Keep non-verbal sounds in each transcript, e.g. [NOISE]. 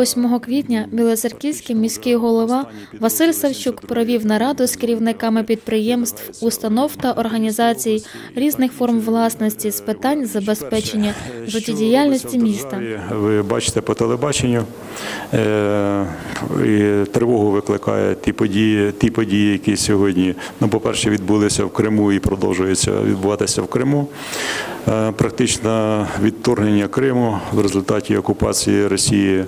8 квітня Білоцерківський міський голова Василь Савчук провів нараду з керівниками підприємств, установ та організацій різних форм власності з питань забезпечення життєдіяльності міста. Ви бачите по телебаченню, е, і тривогу викликає ті події, ті події, які сьогодні, ну, по-перше, відбулися в Криму і продовжуються відбуватися в Криму. Е, Практично відторгнення Криму в результаті окупації Росії.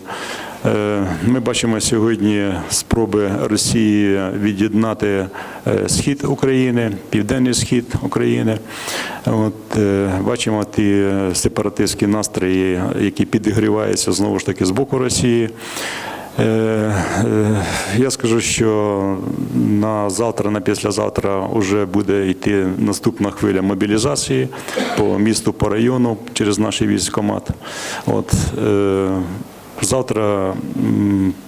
Е, Ми бачимо сьогодні спроби Росії від'єднати е, схід України, південний схід України. От, бачимо ті сепаратистські настрої, які підігріваються знову ж таки з боку Росії. Е, е, Я скажу, що на завтра, на післязавтра вже буде йти наступна хвиля мобілізації по місту, по району через наш військкомат. От, е, Завтра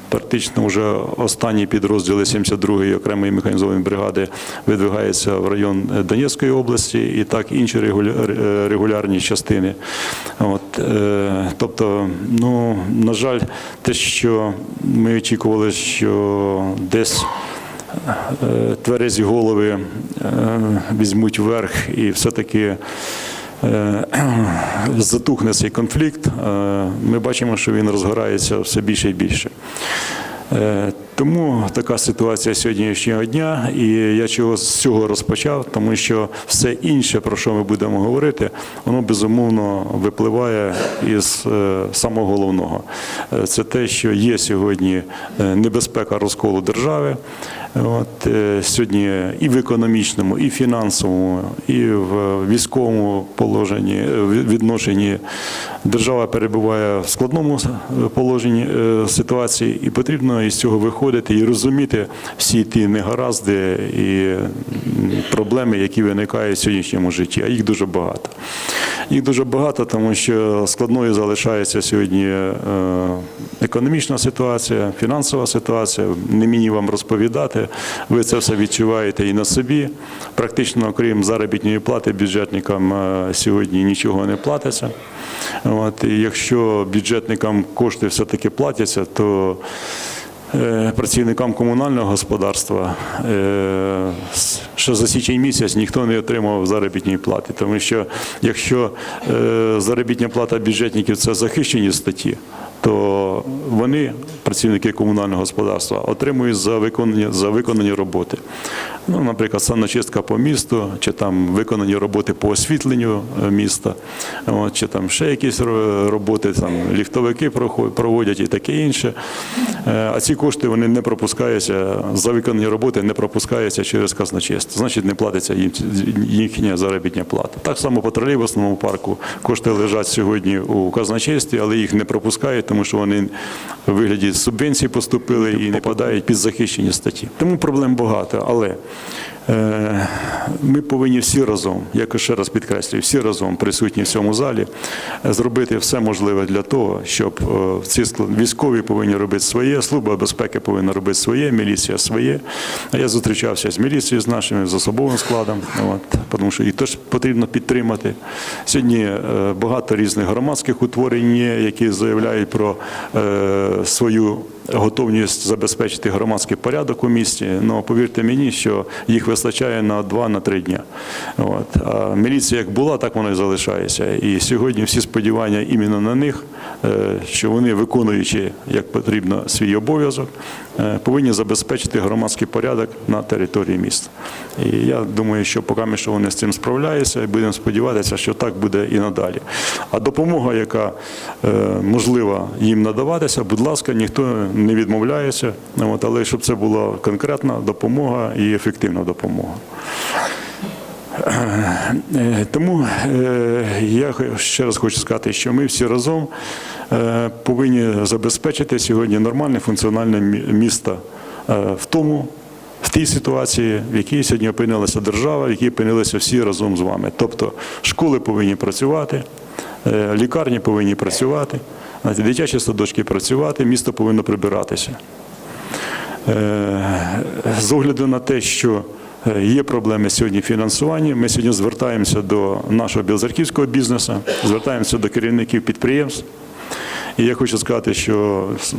практично вже останні підрозділи 72-ї окремої механізованої бригади видвигаються в район Донецької області і так інші регулярні частини. От, е, тобто, ну, на жаль, те, що ми очікували, що десь е, тверезі голови е, візьмуть верх і все-таки [CLEARS THROAT] затухне цей конфлікт, е, ми бачимо, що він розгорається все більше і більше. Тому така ситуація сьогоднішнього дня, і я чого з цього розпочав, тому що все інше, про що ми будемо говорити, воно безумовно випливає із е, самого головного. Е, Це те, що є сьогодні е, небезпека розколу держави. От, сьогодні і в економічному, і фінансовому, і в військовому положенні відношенні держава перебуває в складному положенні ситуації, і потрібно із цього виходити і розуміти всі ті негаразди і проблеми, які виникають в сьогоднішньому житті. А їх дуже багато. Їх дуже багато, тому що складною залишається сьогодні е, економічна ситуація, фінансова ситуація. Не мені вам розповідати. Ви це все відчуваєте і на собі. Практично, окрім заробітної плати, бюджетникам е, сьогодні нічого не платиться. От, і якщо бюджетникам кошти все-таки платяться, то працівникам комунального господарства е, що за січень місяць ніхто не отримав заробітної плати. Тому що якщо е, заробітна плата бюджетників це захищені статті, то вони, працівники комунального господарства, отримують за виконання за виконані роботи. Ну, наприклад, саночистка по місту, чи там виконані роботи по освітленню е, міста, чи там ще якісь роботи, там ліфтовики проводять і таке інше. Е, А ці кошти вони не пропускаються, за виконані роботи не пропускаються через казначейство. Значить, не платиться їхня заробітня плата. Так само по тролейбусному парку кошти лежать сьогодні у казначействі, але їх не пропускають, тому що вони в вигляді субвенцій поступили і не подають під захищені статті. Тому проблем багато, але ми повинні всі разом, я ще раз підкреслюю, всі разом присутні в цьому залі, е, зробити все можливе для того, щоб е, ці військові повинні робити своє, служба безпеки повинна робити своє, міліція своє. А я зустрічався з міліцією, з нашими, з особовим складом, от, тому що їх теж потрібно підтримати. Сьогодні е, багато різних громадських утворень, є, які заявляють про е, свою готовність забезпечити громадський порядок у місті. Ну повірте мені, що їх вистачає на 2-3 дні. От. А міліція як була, так вона і залишається. І сьогодні всі сподівання іменно на них, е, що вони, виконуючи як потрібно свій обов'язок, повинні забезпечити громадський порядок на території міста. І я думаю, що поки що вони з цим справляються, і будемо сподіватися, що так буде і надалі. А допомога, яка е, можлива їм надаватися, будь ласка, ніхто не відмовляється. Але щоб це була конкретна допомога і ефективна допомога. Е, Тому е, я ще раз хочу сказати, що ми всі разом е, повинні забезпечити сьогодні нормальне функціональне місто в тому, в тій ситуації, в якій сьогодні опинилася держава, в якій опинилися всі разом з вами. Тобто школи повинні працювати, лікарні повинні працювати, дитячі садочки працювати, місто повинно прибиратися. З огляду на те, що є проблеми сьогодні фінансування, ми сьогодні звертаємося до нашого білозарківського бізнесу, звертаємося до керівників підприємств І я хочу сказати, що е,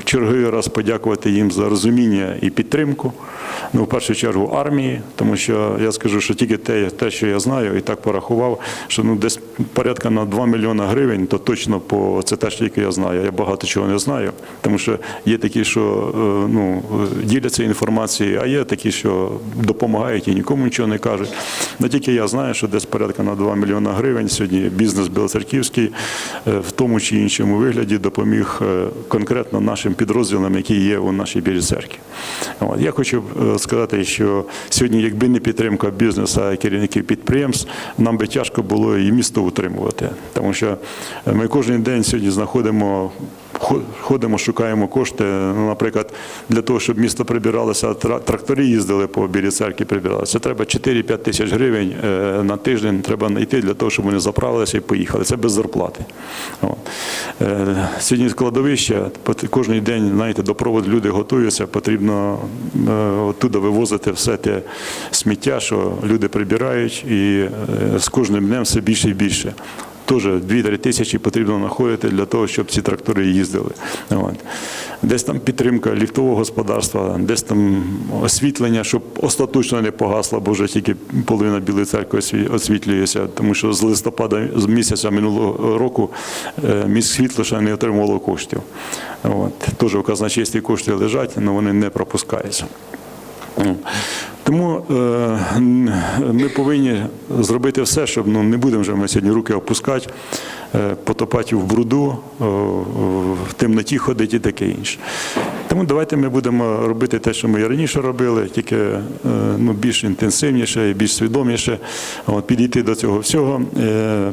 в черговий раз подякувати їм за розуміння і підтримку. Ну, в першу чергу армії, тому що я скажу, що тільки те, те, що я знаю, і так порахував, що ну десь порядка на 2 мільйони гривень, то точно по це те, що тільки я знаю. Я багато чого не знаю, тому що є такі, що е, ну діляться інформацією, а є такі, що допомагають і нікому нічого не кажуть. Ну тільки я знаю, що десь порядка на 2 мільйони гривень сьогодні бізнес Білоцерківський е, в тому чи іншому вигляді допоміг е, конкретно нашим підрозділам, які є у нашій білій церкві. Я хочу е, сказати, що сьогодні, якби не підтримка бізнесу і керівників підприємств, нам би тяжко було і місто утримувати, тому що ми кожен день сьогодні знаходимо. Хо- Ходимо, шукаємо кошти. Ну, наприклад, для того, щоб місто прибиралося, тра- трактори їздили по білій церкві, прибиралися. Треба 4-5 тисяч гривень е, на тиждень. Треба знайти для того, щоб вони заправилися і поїхали. Це без зарплати. Е, Сьогодні складовище, кожен день, знаєте, до проводу люди готуються, потрібно е, оттуда вивозити все те сміття, що люди прибирають, і з кожним днем все більше і більше. Теж 2-3 тисячі потрібно знаходити для того, щоб ці трактори їздили. От. Десь там підтримка ліфтового господарства, десь там освітлення, щоб остаточно не погасло, бо вже тільки половина Білої церкви освітлюється, тому що з листопада з місяця минулого року е, міськ світло ще не отримувало коштів. От. Теж в казначействі кошти лежать, але вони не пропускаються. Тому е, ми повинні зробити все, щоб ну, не будемо вже ми сьогодні руки опускати, е, потопати в бруду, в темноті ходити і таке інше. Тому давайте ми будемо робити те, що ми і раніше робили, тільки е, ну, більш інтенсивніше і більш свідоміше от, підійти до цього всього.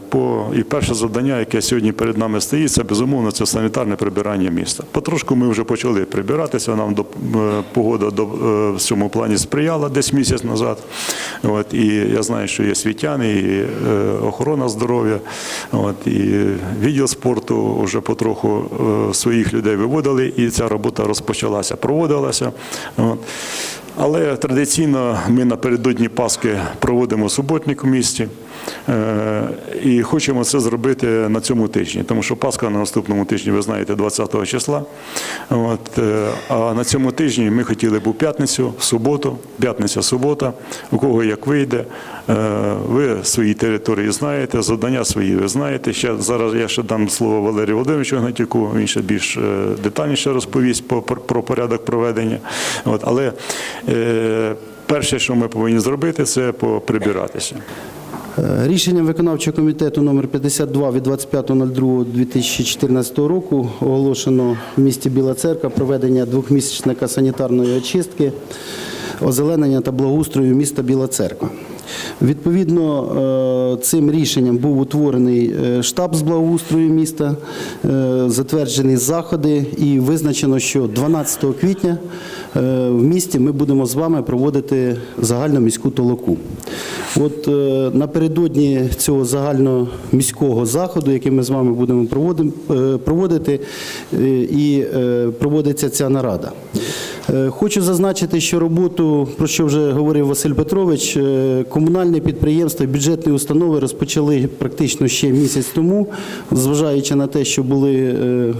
По, і перше завдання, яке сьогодні перед нами стоїть, це безумовно це санітарне прибирання міста. Потрошку ми вже почали прибиратися. Нам до, погода до, в цьому плані сприяла десь місяць назад. От, і я знаю, що є світяни, і е, охорона здоров'я, от, і відділ спорту вже потроху е, своїх людей виводили, і ця робота розпочалася, проводилася. От. Але традиційно ми напередодні Пасхи проводимо суботник у місті і хочемо це зробити на цьому тижні, тому що Пасха на наступному тижні, ви знаєте, 20 числа. От, е, а на цьому тижні ми хотіли б у п'ятницю, в суботу, п'ятниця, субота, у кого як вийде. Е, Ви свої території знаєте, завдання свої ви знаєте. Ще зараз я ще дам слово Валерію Володимировичу Гнатюку, він ще більш е, детальніше розповість про, порядок проведення. От, але е, перше, що ми повинні зробити, це поприбиратися. Е, Рішенням виконавчого комітету номер 52 від 25.02.2014 року оголошено в місті Біла Церква проведення двохмісячника санітарної очистки, озеленення та благоустрою міста Біла Церква. Відповідно, е, цим рішенням був утворений е, штаб з благоустрою міста, е, затверджені заходи і визначено, що 12 квітня в місті ми будемо з вами проводити загальну міську толоку. От напередодні цього загальноміського заходу, який ми з вами будемо проводити, і проводиться ця нарада. Е, Хочу зазначити, що роботу, про що вже говорив Василь Петрович, е, комунальні підприємства, бюджетні установи розпочали практично ще місяць тому, зважаючи на те, що були е,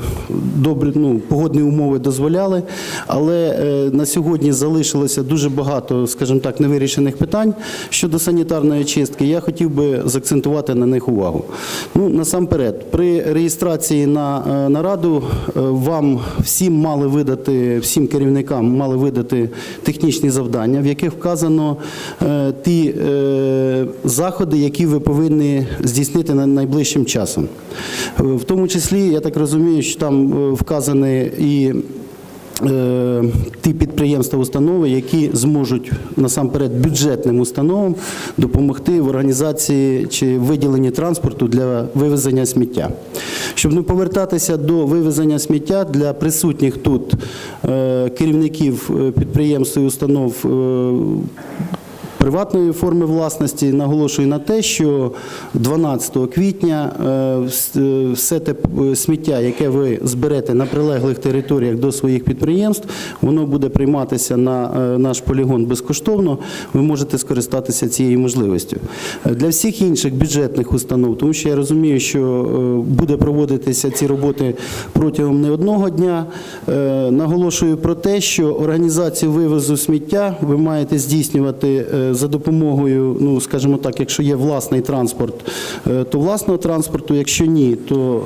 добрі, ну, погодні умови дозволяли. Але на сьогодні залишилося дуже багато, скажімо так, невирішених питань щодо санітарної чистки. Я хотів би заакцентувати на них увагу. Ну, насамперед, при реєстрації на нараду вам всім мали видати, всім керівникам мали видати технічні завдання, в яких вказано е, ті е, заходи, які ви повинні здійснити на- найближчим часом. В тому числі, я так розумію, що там е, вказані і ті підприємства, установи, які зможуть насамперед бюджетним установам допомогти в організації чи виділенні транспорту для вивезення сміття. Щоб не повертатися до вивезення сміття для присутніх тут е, керівників е, підприємств і установ. Приватної форми власності наголошую на те, що 12 квітня е, е, все те е, сміття, яке ви зберете на прилеглих територіях до своїх підприємств, воно буде прийматися на наш полігон безкоштовно. Ви можете скористатися цією можливістю. Для всіх інших бюджетних установ, тому що я розумію, що буде проводитися ці роботи протягом не одного дня. Наголошую про те, що організацію вивозу сміття ви маєте здійснювати за допомогою, ну скажімо так, якщо є власний транспорт, е, то власного транспорту, якщо ні, то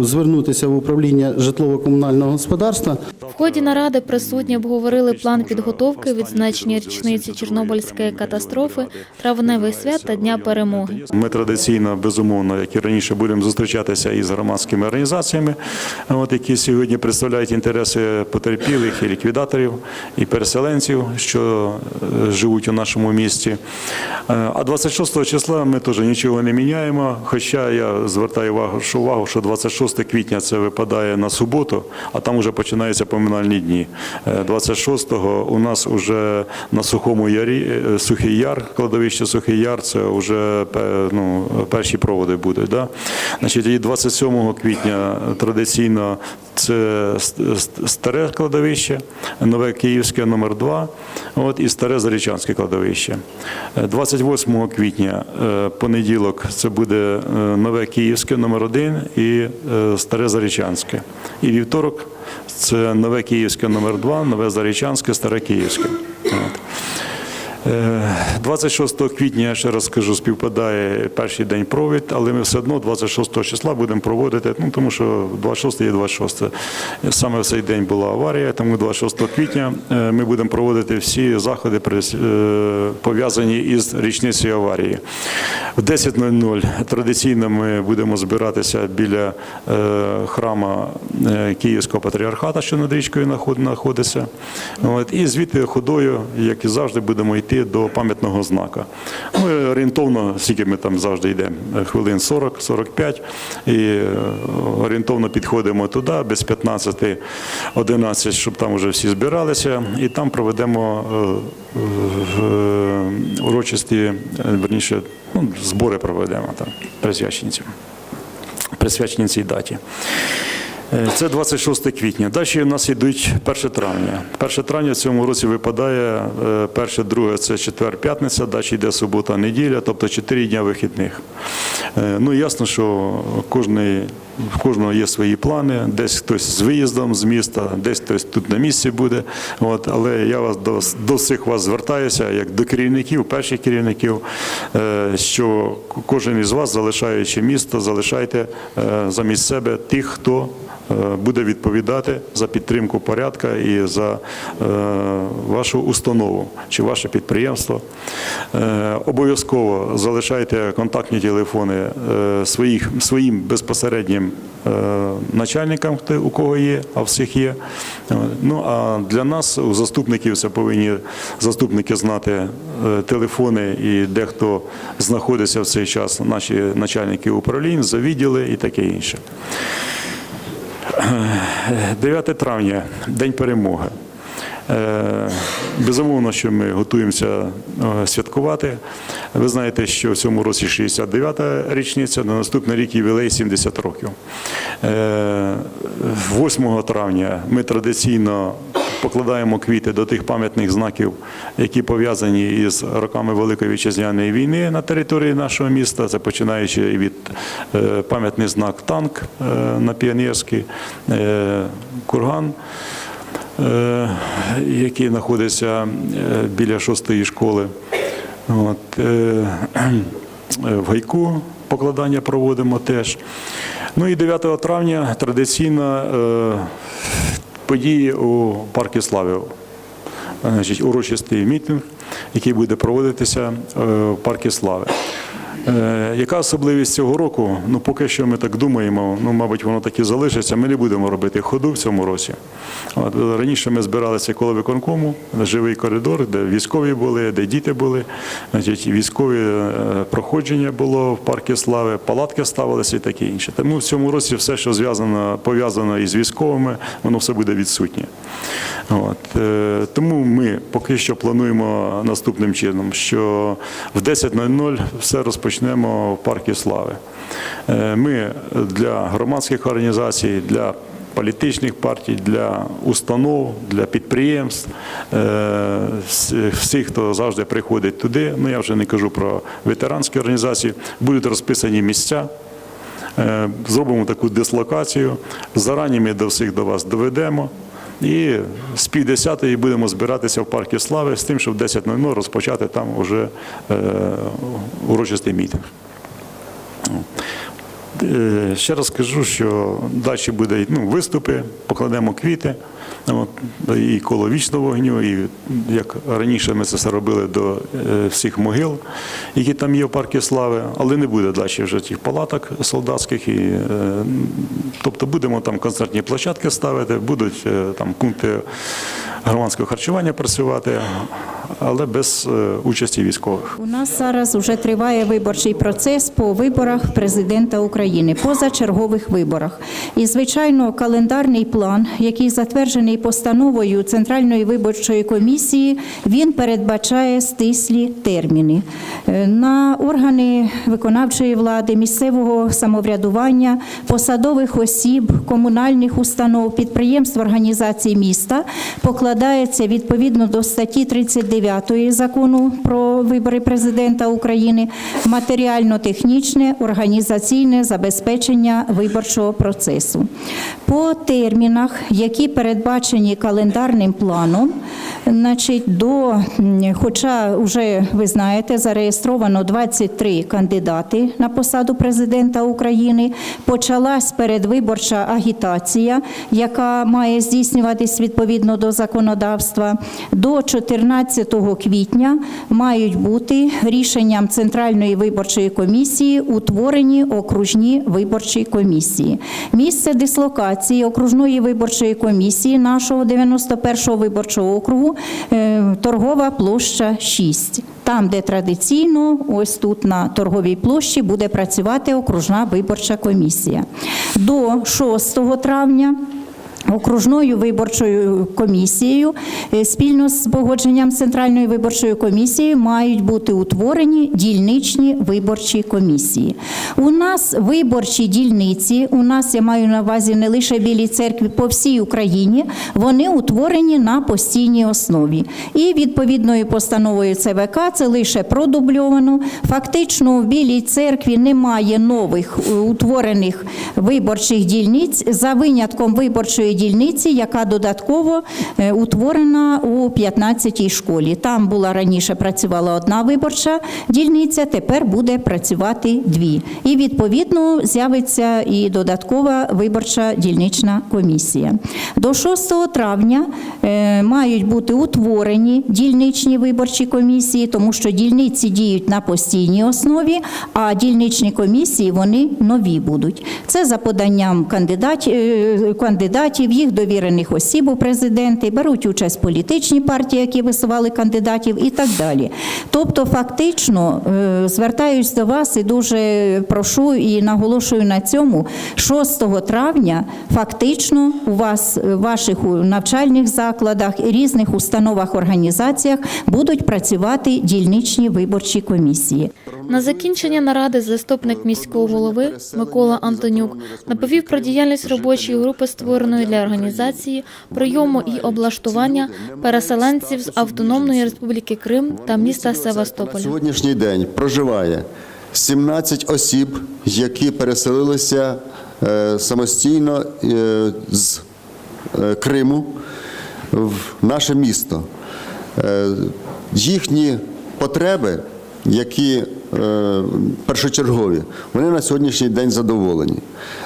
е, звернутися в управління житлово-комунального господарства. В ході наради присутні обговорили план підготовки відзначення річниці Чорнобильської катастрофи, травневих свят та Дня перемоги. Ми традиційно, безумовно, як і раніше, будемо зустрічатися із громадськими організаціями, от, які сьогодні представляють інтереси потерпілих і ліквідаторів, і переселенців, що е, живуть у нашому місті. Е, А 26 числа ми теж нічого не міняємо. Хоча я звертаю увагу, що увагу, що 26 квітня це випадає на суботу, а там вже починаються поминальні дні. Е, 26-го у нас вже на сухому ярі е, сухий яр, кладовище Сухий Яр, це вже ну, перші проводи будуть. Да? Значить, і 27 квітня традиційно це ст- ст- старе кладовище, нове київське номер 2 от, і старе Зарічанське кладовище. Е, 28 квітня, е, понеділок, це буде е, нове київське номер 1 і е, старе Зарічанське. І вівторок це нове київське номер 2 нове Зарічанське, старе київське. От. Е, 26 квітня, я ще раз скажу, співпадає перший день провід, але ми все одно 26 числа будемо проводити, ну, тому що 26 є 26. Саме в цей день була аварія, тому 26 квітня е, ми будемо проводити всі заходи, е, пов'язані із річницею аварії. В 10.00 традиційно ми будемо збиратися біля храма Київського патріархата, що над річкою знаходиться. І звідти ходою, як і завжди, будемо йти до пам'ятного знака. Ми орієнтовно, скільки ми там завжди йдемо, е, хвилин 40-45, і е, орієнтовно підходимо туди, без 15-11, щоб там вже всі збиралися, і там проведемо е, урочисті, верніше, ну, збори проведемо там, присвячені цьому присвячені цій даті. Е, Це 26 квітня. Далі у нас йдуть 1 травня. 1 травня в цьому році випадає е, перше, друге це четвер, п'ятниця, далі йде субота, неділя, тобто 4 дня вихідних. Е, Ну ясно, що кожний, в кожного є свої плани, десь хтось з виїздом з міста, десь хтось тут на місці буде. От, але я вас до, до всіх вас звертаюся, як до керівників, перших керівників, що кожен із вас, залишаючи місто, залишайте замість себе тих, хто буде відповідати за підтримку порядка і за е, вашу установу чи ваше підприємство. Е, Обов'язково залишайте контактні телефони е, своїх, своїм безпосереднім е, начальникам, у кого є, а всіх є. Е, Ну а для нас, у заступників, це повинні заступники знати е, телефони і де хто знаходиться в цей час, наші начальники управлінь, завідділи і таке інше. 9 травня, День перемоги. Е, Безумовно, що ми готуємося е, святкувати. Ви знаєте, що в цьому році 69-та річниця, на наступний рік ювілей 70 років. Е, 8 травня ми традиційно покладаємо квіти до тих пам'ятних знаків, які пов'язані із роками Великої вітчизняної війни на території нашого міста. Це починаючи від е, пам'ятний знак танк е, на Піонерській, е, курган. Який знаходиться біля шостої школи. От, в гайку покладання проводимо теж. Ну і 9 травня традиційно події у Парку Слави. Значить, урочистий мітинг, який буде проводитися е, в Парку Слави. Е, Яка особливість цього року? Ну, поки що ми так думаємо, ну, мабуть, воно так і залишиться. Ми не будемо робити ходу в цьому році. От, раніше ми збиралися коло виконкому, живий коридор, де військові були, де діти були. Значить, військові е, проходження було в парку слави, палатки ставилися і таке інше. Тому в цьому році все, що зв'язано, пов'язано із військовими, воно все буде відсутнє. От, е, тому ми поки що плануємо наступним чином, що в 10.00 все розпочнемо в парку слави. Е, Ми для громадських організацій, для політичних партій, для установ, для підприємств, е, всіх, хто завжди приходить туди, ну я вже не кажу про ветеранські організації, будуть розписані місця. Е, Зробимо таку дислокацію. Зарані ми до всіх до вас доведемо. І з пів десятої будемо збиратися в паркі слави з тим, щоб в 10.00 розпочати там уже е, урочистий мітинг. Е, Ще раз скажу, що далі будуть ну, виступи, покладемо квіти от, і коло вічного вогню, і як раніше ми це все робили до е, всіх могил, які там є в парку слави, але не буде далі вже тих палаток солдатських. І, е, тобто будемо там концертні площадки ставити, будуть е, там пункти громадського харчування працювати, але без е, участі військових. У нас зараз вже триває виборчий процес по виборах президента України, позачергових виборах. І, звичайно, календарний план, який затверджений постановою Центральної виборчої комісії, він передбачає стислі терміни. Е, На органи виконавчої влади, місцевого самоврядування, посадових осіб, комунальних установ, підприємств, організацій міста покладається відповідно до статті 39 закону про вибори президента України матеріально-технічне організаційне забезпечення виборчого процесу. По термінах, які передбачені календарним планом, значить, до, хоча вже ви знаєте, зареєстровано 23 кандидати на посаду президента України, почалась передвиборча агітація, яка має здійснюватись відповідно до законодавства. До 14 квітня мають бути рішенням Центральної виборчої комісії утворені окружні виборчі комісії. Місце дислокації окружної виборчої комісії нашого 91-го виборчого округу е, торгова площа 6. Там, де традиційно, ось тут на торговій площі буде працювати окружна виборча комісія. До 6 травня Окружною виборчою комісією е, спільно з погодженням Центральної виборчої комісії мають бути утворені дільничні виборчі комісії. У нас виборчі дільниці, у нас я маю на увазі не лише білі церкви по всій Україні, вони утворені на постійній основі. І відповідною постановою ЦВК це лише продубльовано. Фактично в білій церкві немає нових е, утворених виборчих дільниць за винятком виборчої дільниці, яка додатково е, утворена у 15-й школі. Там була раніше працювала одна виборча дільниця, тепер буде працювати дві. І відповідно з'явиться і додаткова виборча дільнична комісія. До 6 травня е, мають бути утворені дільничні виборчі комісії, тому що дільниці діють на постійній основі, а дільничні комісії вони нові будуть. Це за поданням кандидатів, кандидатів їх довірених осіб у президенти, беруть участь політичні партії, які висували кандидатів, і так далі. Тобто, фактично, е, звертаюсь до вас і дуже прошу і наголошую на цьому. 6 травня фактично у вас е, в ваших навчальних закладах і різних установах організаціях будуть працювати дільничні виборчі комісії. На закінчення наради заступник міського голови Микола Антонюк наповів про діяльність робочої групи, створеної для організації прийому і облаштування переселенців з Автономної Республіки Крим та міста На Севастополя. сьогоднішній день проживає 17 осіб, які переселилися е, самостійно е, з е, Криму в наше місто. Їхні потреби, які першочергові, вони на сьогоднішній день задоволені.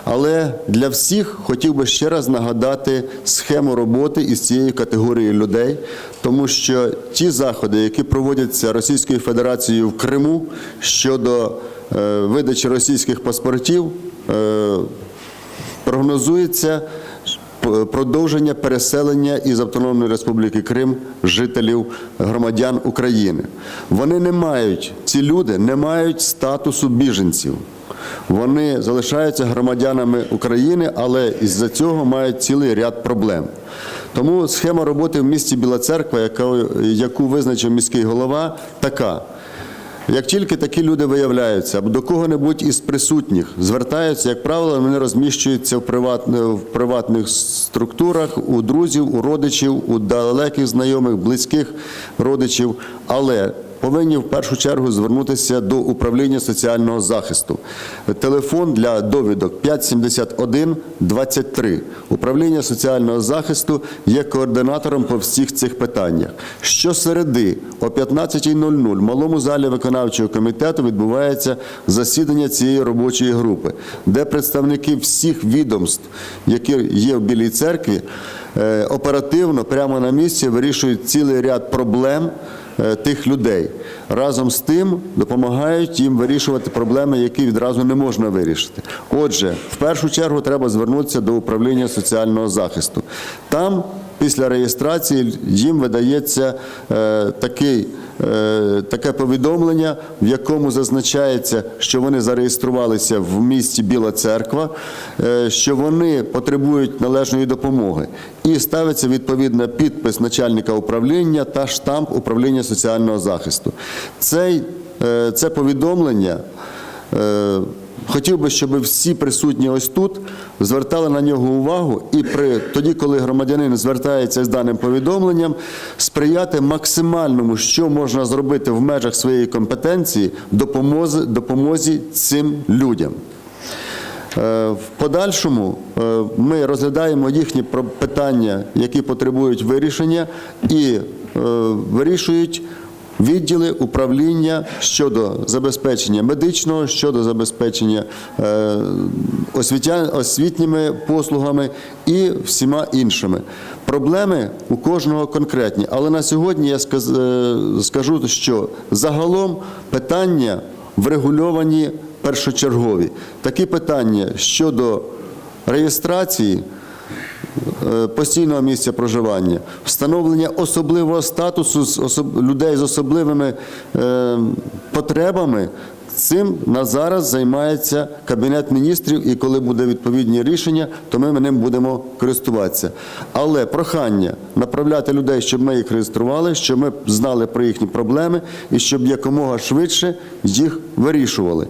Але для всіх хотів би ще раз нагадати схему роботи із цією категорією людей, тому що ті заходи, які проводяться Російською Федерацією в Криму щодо е, видачі російських паспортів е, прогнозується продовження переселення із Автономної Республіки Крим жителів громадян України. Вони не мають, ці люди не мають статусу біженців. Вони залишаються громадянами України, але із-за цього мають цілий ряд проблем. Тому схема роботи в місті Біла Церква, яку визначив міський голова, така. Як тільки такі люди виявляються або до кого-небудь із присутніх звертаються, як правило, вони розміщуються в, приватне- в приватних структурах у друзів, у родичів, у далеких знайомих, близьких родичів, але повинні в першу чергу звернутися до управління соціального захисту. Телефон для довідок 571 23. Управління соціального захисту є координатором по всіх цих питаннях. Щосереди о 15.00 в малому залі виконавчого комітету відбувається засідання цієї робочої групи, де представники всіх відомств, які є в Білій церкві, е, оперативно прямо на місці вирішують цілий ряд проблем тих людей. Разом з тим допомагають їм вирішувати проблеми, які відразу не можна вирішити. Отже, в першу чергу треба звернутися до управління соціального захисту. Там після реєстрації їм видається е, такий. Е, Таке повідомлення, в якому зазначається, що вони зареєструвалися в місті Біла Церква, е, що вони потребують належної допомоги, і ставиться відповідно підпис начальника управління та штамп управління соціального захисту. Цей, е, це повідомлення. Хотів би, щоб всі присутні ось тут звертали на нього увагу і при тоді, коли громадянин звертається з даним повідомленням, сприяти максимальному, що можна зробити в межах своєї компетенції, допомозі, допомозі цим людям. Е, В подальшому е, ми розглядаємо їхні питання, які потребують вирішення, і е, вирішують відділи управління щодо забезпечення медичного, щодо забезпечення е, освітніми послугами і всіма іншими. Проблеми у кожного конкретні, але на сьогодні я е, скажу, що загалом питання врегульовані першочергові. Такі питання щодо реєстрації постійного місця проживання, встановлення особливого статусу людей з особливими е, потребами. Цим на зараз займається Кабінет міністрів, і коли буде відповідні рішення, то ми ним будемо користуватися. Але прохання направляти людей, щоб ми їх реєстрували, щоб ми знали про їхні проблеми і щоб якомога швидше їх вирішували.